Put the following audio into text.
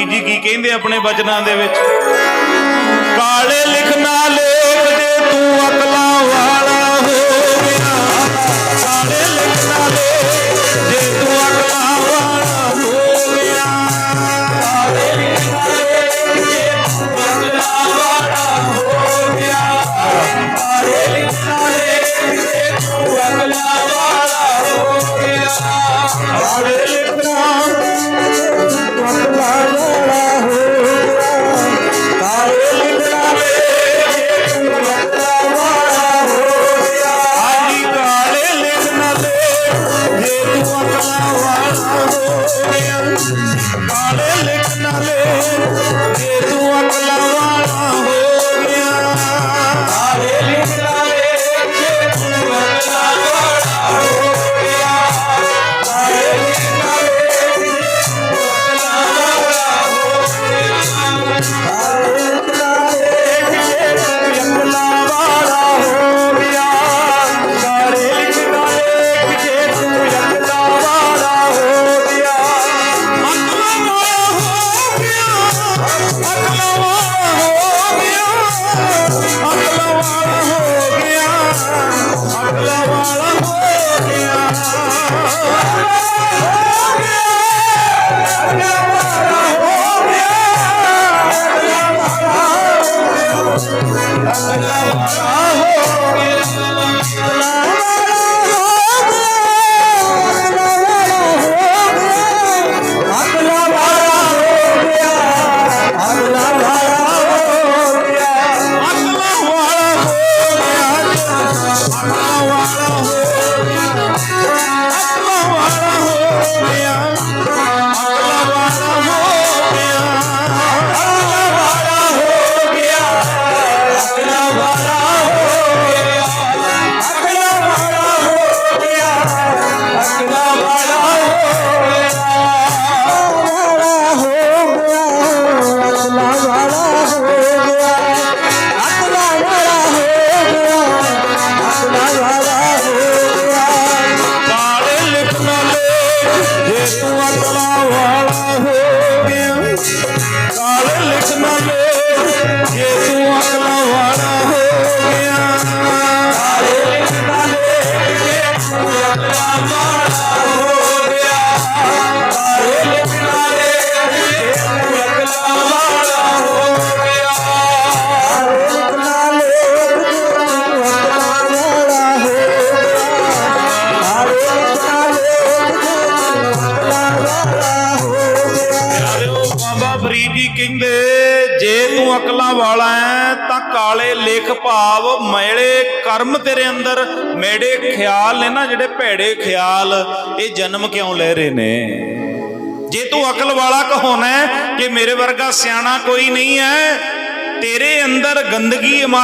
ਫਰੀਦ ਜੀ ਕੀ ਕਹਿੰਦੇ ਆਪਣੇ ਬਚਨਾਂ ਦੇ ਵਿੱਚ? ਕਾਲੇ ਲਿਖਣਾ ਲੇਖ ਜੇ ਤੂੰ ਅਕਲਾਂ ਵਾਲਾ ਹੋ ਗਿਆ। ਕਾਲੇ ਲਿਖਣਾ ਲੇਖ ਜੇ ਤੂੰ ਅਕਲਾਂ ਵਾਲਾ ਹੋ ਗਿਆ। ਕਾਲੇ ਲਿਖਣਾ ਲੇਖ ਜੇ ਤੂੰ ਅਕਲਾਂ ਵਾਲਾ ਹੋ ਗਿਆ। ਕਾਲੇ ਲਿਖਣਾ Aleluya. Wow. కాలెళ్ళిన ਕਹਿੰਦੇ, ਜੇ ਤੂੰ ਅਕਲਾਂ ਵਾਲਾ ਹੈ ਤਾਂ ਕਾਲੇ ਲੇਖ ਭਾਵ ਮੈਲੇ ਕਰਮ ਤੇਰੇ ਅੰਦਰ। ਮੇੜੇ ਖਿਆਲ ਨੇ ਨਾ ਜਿਹੜੇ ਭੈੜੇ ਖਿਆਲ, ਇਹ ਜਨਮ ਕਿਉਂ ਲੈ ਰਹੇ ਨੇ? ਜੇ ਤੂੰ ਅਕਲ ਵਾਲਾ ਕਹੋਣਾ ਕਿ ਮੇਰੇ ਵਰਗਾ ਸਿਆਣਾ ਕੋਈ ਨਹੀਂ ਹੈ ਤੇਰੇ ਅੰਦਰ ਗੰਦਗੀ ਇਮਾ